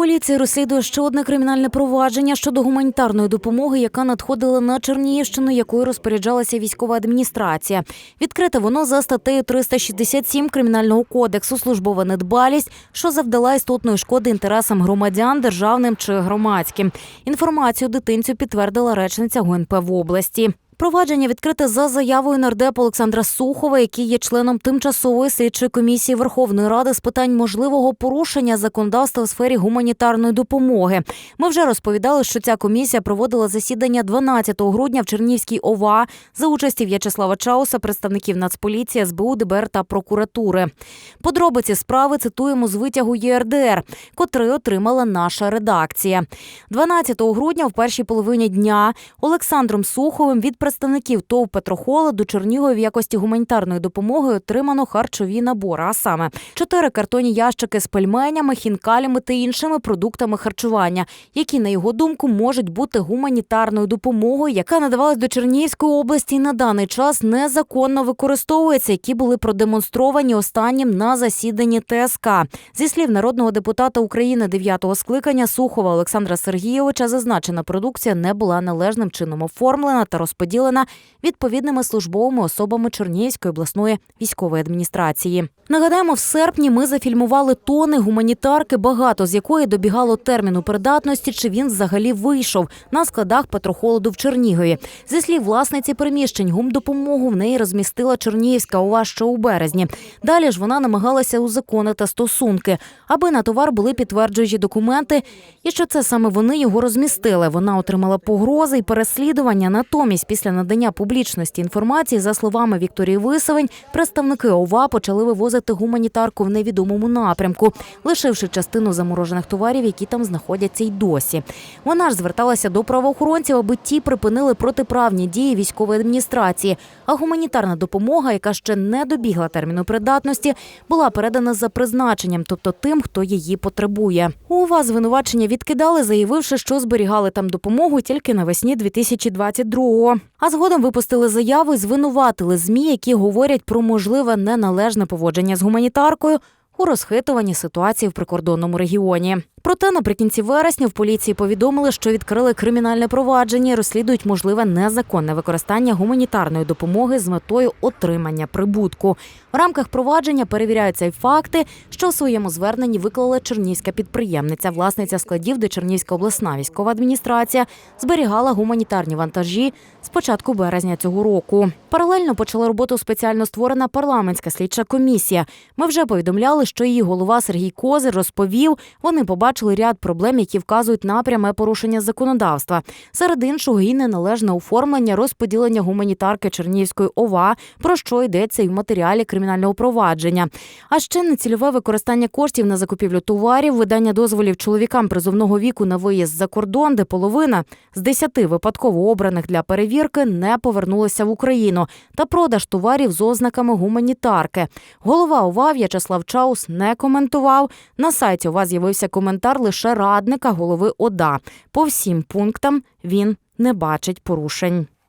Поліція розслідує ще одне кримінальне провадження щодо гуманітарної допомоги, яка надходила на Чернігівщину, якою розпоряджалася військова адміністрація. Відкрите воно за статтею 367 кримінального кодексу службова недбалість, що завдала істотної шкоди інтересам громадян, державним чи громадським. Інформацію дитинцю підтвердила речниця ГУНП в області. Провадження відкрите за заявою нардепа Олександра Сухова, який є членом тимчасової слідчої комісії Верховної Ради з питань можливого порушення законодавства у сфері гуманітарної допомоги. Ми вже розповідали, що ця комісія проводила засідання 12 грудня в Чернівській ОВА за участі В'ячеслава Чауса, представників Нацполіції, СБУ, ДБР та прокуратури. Подробиці справи цитуємо з витягу ЄРДР, котрий отримала наша редакція. 12 грудня, в першій половині дня, Олександром Суховим від представників ТОВ Петрохола до Чернігова в якості гуманітарної допомоги отримано харчові набори, а саме чотири картонні ящики з пельменями, хінкалями та іншими продуктами харчування, які, на його думку, можуть бути гуманітарною допомогою, яка надавалась до Чернігівської області і на даний час незаконно використовується, які були продемонстровані останнім на засіданні ТСК. Зі слів народного депутата України 9-го скликання Сухова Олександра Сергійовича, зазначена продукція не була належним чином оформлена та розподілена відповідними службовими особами Чернігівської обласної військової адміністрації. Нагадаємо, в серпні ми зафільмували тони гуманітарки, багато з якої добігало терміну придатності, чи він взагалі вийшов на складах Петрохолоду в Чернігові. Зі слів власниці приміщень, гумдопомогу в неї розмістила Чернігівська ОВА ще у березні. Далі ж вона намагалася узаконити стосунки, аби на товар були підтверджуючі документи, і що це саме вони його розмістили. Вона отримала погрози і переслідування. Натомість, після надання публічності інформації, за словами Вікторії Висовень, представники ОВА почали вивозити гуманітарку в невідомому напрямку, лишивши частину заморожених товарів, які там знаходяться й досі. Вона ж зверталася до правоохоронців, аби ті припинили протиправні дії військової адміністрації. А гуманітарна допомога, яка ще не добігла терміну придатності, була передана за призначенням, тобто тим, хто її потребує. У вас звинувачення відкидали, заявивши, що зберігали там допомогу тільки навесні 2022-го. А згодом випустили заяву і звинуватили змі, які говорять про можливе неналежне поводження з гуманітаркою у розхитуванні ситуації в прикордонному регіоні. Проте наприкінці вересня в поліції повідомили, що відкрили кримінальне провадження, і розслідують можливе незаконне використання гуманітарної допомоги з метою отримання прибутку. В рамках провадження перевіряються й факти, що в своєму зверненні виклала чернівська підприємниця, власниця складів, де Чернівська обласна військова адміністрація зберігала гуманітарні вантажі з початку березня цього року. Паралельно почала роботу спеціально створена парламентська слідча комісія. Ми вже повідомляли, що її голова Сергій Козир розповів, вони побачили ряд проблем, які вказують на пряме порушення законодавства. Серед іншого, і неналежне оформлення розподілення гуманітарки Чернігівської ОВА, про що йдеться і в матеріалі кримінального провадження. А ще нецільове використання коштів на закупівлю товарів, видання дозволів чоловікам призовного віку на виїзд за кордон, де половина з десяти випадково обраних для перевірки не повернулася в Україну, та продаж товарів з ознаками гуманітарки. Голова ОВА В'ячеслав Чаус не коментував. На сайті ОВА з'явився коментар лише радника голови ОДА. По всім пунктам він не бачить порушень.